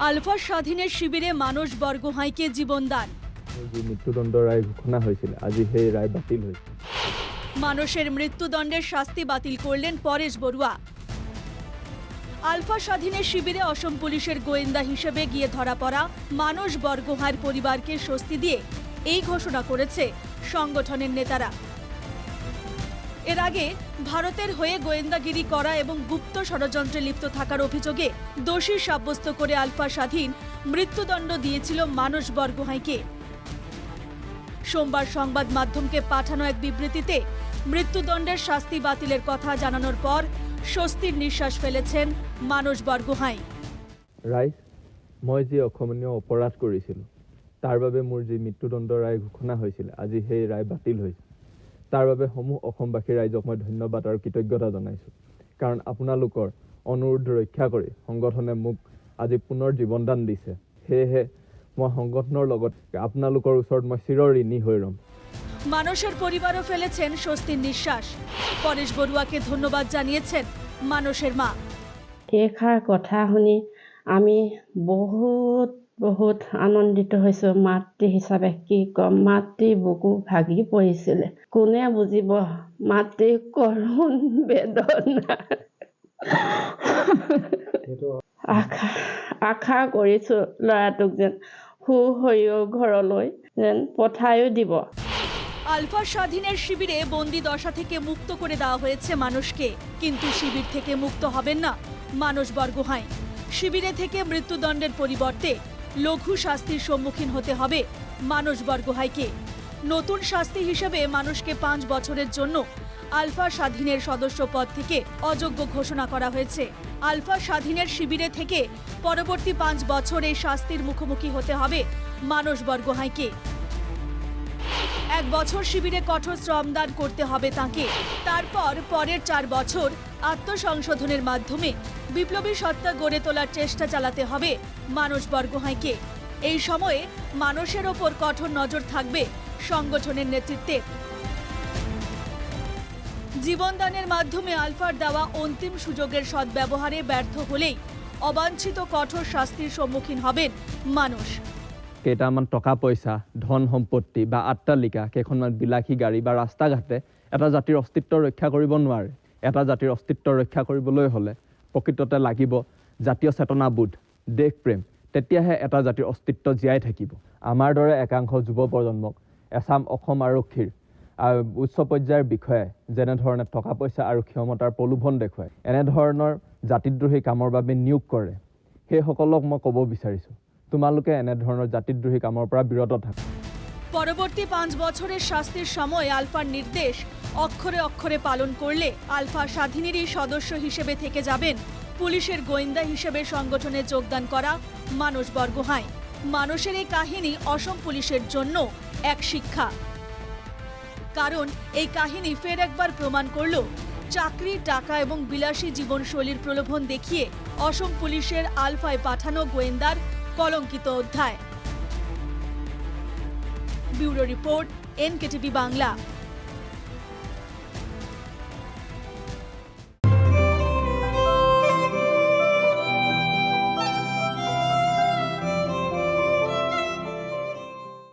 Alpha স্বাধীনের শিবিরে মানস বরগোহাঁইকে জীবনদান যি মৃত্যুদণ্ড ৰায় ঘোষণা হৈছিল আজি সেই ৰায় বাতিল হৈছে মানসের মৃত্যুদণ্ডের শাস্তি বাতিল করলেন পরেশ বড়ুয়া। আলফা স্বাধীনের শিবিরে অসম পুলিশের গোয়েন্দা হিসেবে গিয়ে ধরা পড়া মানস বরগোহাঁর পরিবারকে স্বস্তি দিয়ে এই ঘোষণা করেছে সংগঠনের নেতারা। এর আগে ভারতের হয়ে গোয়েন্দাগিরি করা এবং গুপ্ত ষড়যন্ত্রে লিপ্ত থাকার অভিযোগে দোষী সাব্যস্ত করে আলফা স্বাধীন মৃত্যুদণ্ড দিয়েছিল মানস বরগোহাঁইকে। সোমবার সংবাদ মাধ্যমকে পাঠানো এক বিবৃতিতে মৃত্যুদণ্ডের শাস্তি বাতিলের কথা জানানোর পর স্বস্তির নিঃশ্বাস ফেলেছেন মানস বরগোহাঁই। ৰাইজ মই যি অসমীয় অপৰাধ কৰিছিলোঁ, তাৰ বাবে মোৰ যি মৃত্যুদণ্ড ৰায় ঘোষণা হৈছিল, আজি সেই ৰায় বাতিল হৈছে। তাৰ বাবে সমূহ অসমবাসী ৰাইজক মই ধন্যবাদ আৰু কৃতজ্ঞতা জনাইছোঁ। কাৰণ আপোনালোকৰ অনুৰোধ ৰক্ষা কৰি সংগঠনে মোক আজি পুনৰ জীৱনদান দিছে। সেয়েহে মই সংগঠনৰ লগত আপোনালোকৰ ওচৰত মই চিৰ ঋণী হৈ ৰ'ম। মানসের পরিবারও ফেলেছেন স্বস্তির নিঃশ্বাস। পরেশ বড়ুয়াকে ধন্যবাদ জানিয়েছেন মানসের মা। এইষাৰ কথা শুনি আমি বহুত বহুত আনন্দিত হৈছোঁ। মাতৃ হিচাপে কি ক'ম? মাতৃ বুকু ভাগি পৰিছিলে। কোনে বুজিব? মাতৃ কৰুণ বেদনা। আশা আশা কৰিছোঁ ল'ৰাটোক যেন সু সুশৰীৰ ঘৰলৈ যেন পঠায়ো দিব। আলফা স্বাধীনের শিবিরে বন্দি দশা থেকে মুক্ত করে দেওয়া হয়েছে মানুষকে। কিন্তু শিবির থেকে মুক্ত হবেন না। মানস বরগোহাঁই শিবিরে থেকে মৃত্যুদণ্ডের পরিবর্তে লঘু শাস্তির সম্মুখীন হতে হবে মানস বরগোহাইকে নতুন শাস্তি হিসেবে মানুষকে পাঁচ বছরের জন্য আলফা স্বাধীনের সদস্য পদ থেকে অযোগ্য ঘোষণা করা হয়েছে। আলফা স্বাধীনের শিবিরে থেকে পরবর্তী পাঁচ বছর এই শাস্তির মুখোমুখি হতে হবে মানস বরগোহাঁইকে এক বছর শিবিরে কঠোর শ্রমদান করতে হবে তাকে। তারপর পরের চার বছর আত্মসংশোধনের মাধ্যমে বিপ্লবী সত্তা গড়ে তোলার চেষ্টা চালাতে হবে মানস বরগোহাঁইকে এই সময়ে মানুষের ওপর কঠোর নজর থাকবে সংগঠনের নেতৃত্বে। জীবনদানের মাধ্যমে আলফার দেওয়া অন্তিম সুযোগের সদ্ব্যবহারে ব্যর্থ হলেই অবাঞ্ছিত কঠোর শাস্তির সম্মুখীন হবেন মানুষ। কেইটামান টকা পইচা ধন সম্পত্তি বা আট্টালিকা কেইখনমান বিলাসী গাড়ী বা ৰাস্তা ঘাটে এটা জাতিৰ অস্তিত্ব ৰক্ষা কৰিব নোৱাৰে। এটা জাতিৰ অস্তিত্ব ৰক্ষা কৰিবলৈ হ'লে প্ৰকৃততে লাগিব জাতীয় চেতনাবোধ দেশপ্ৰেম। তেতিয়াহে এটা জাতিৰ অস্তিত্ব জীয়াই থাকিব। আমাৰ দৰে একাংশ যুৱ প্ৰজন্মক এছাম অসম আৰক্ষীৰ উচ্চ পৰ্যায়ৰ বিষয়াই যেনেধৰণে টকা পইচা আৰু ক্ষমতাৰ প্ৰলোভন দেখুৱায় এনেধৰণৰ জাতিদ্ৰোহী কামৰ বাবে নিয়োগ কৰে। সেইসকলক মই ক'ব বিচাৰিছোঁ। তোমালোকে এনেধৰণৰ জাতিদ্ৰোহী কামৰ পৰা বিৰত থাকা। পরবর্তী পাঁচ বছরের শাস্তির সময় আলফার নির্দেশ অক্ষরে অক্ষরে পালন করলে আলফা স্বাধীনেরই সদস্য হিসেবে থেকে যাবেন। পুলিশের গোয়েন্দা হিসেবে সংগঠনে যোগদান করা মানস বরগোহাঁই। মানুষের এই কাহিনী অসম পুলিশের জন্য এক শিক্ষা। কারণ এই কাহিনী ফের একবার প্রমাণ করল, চাকরি, টাকা এবং বিলাসী জীবনশৈলীর প্রলোভন দেখিয়ে অসম পুলিশের আলফায় পাঠানো গোয়েন্দার কলঙ্কিত অধ্যায়। Bureau report NKTV Bangla.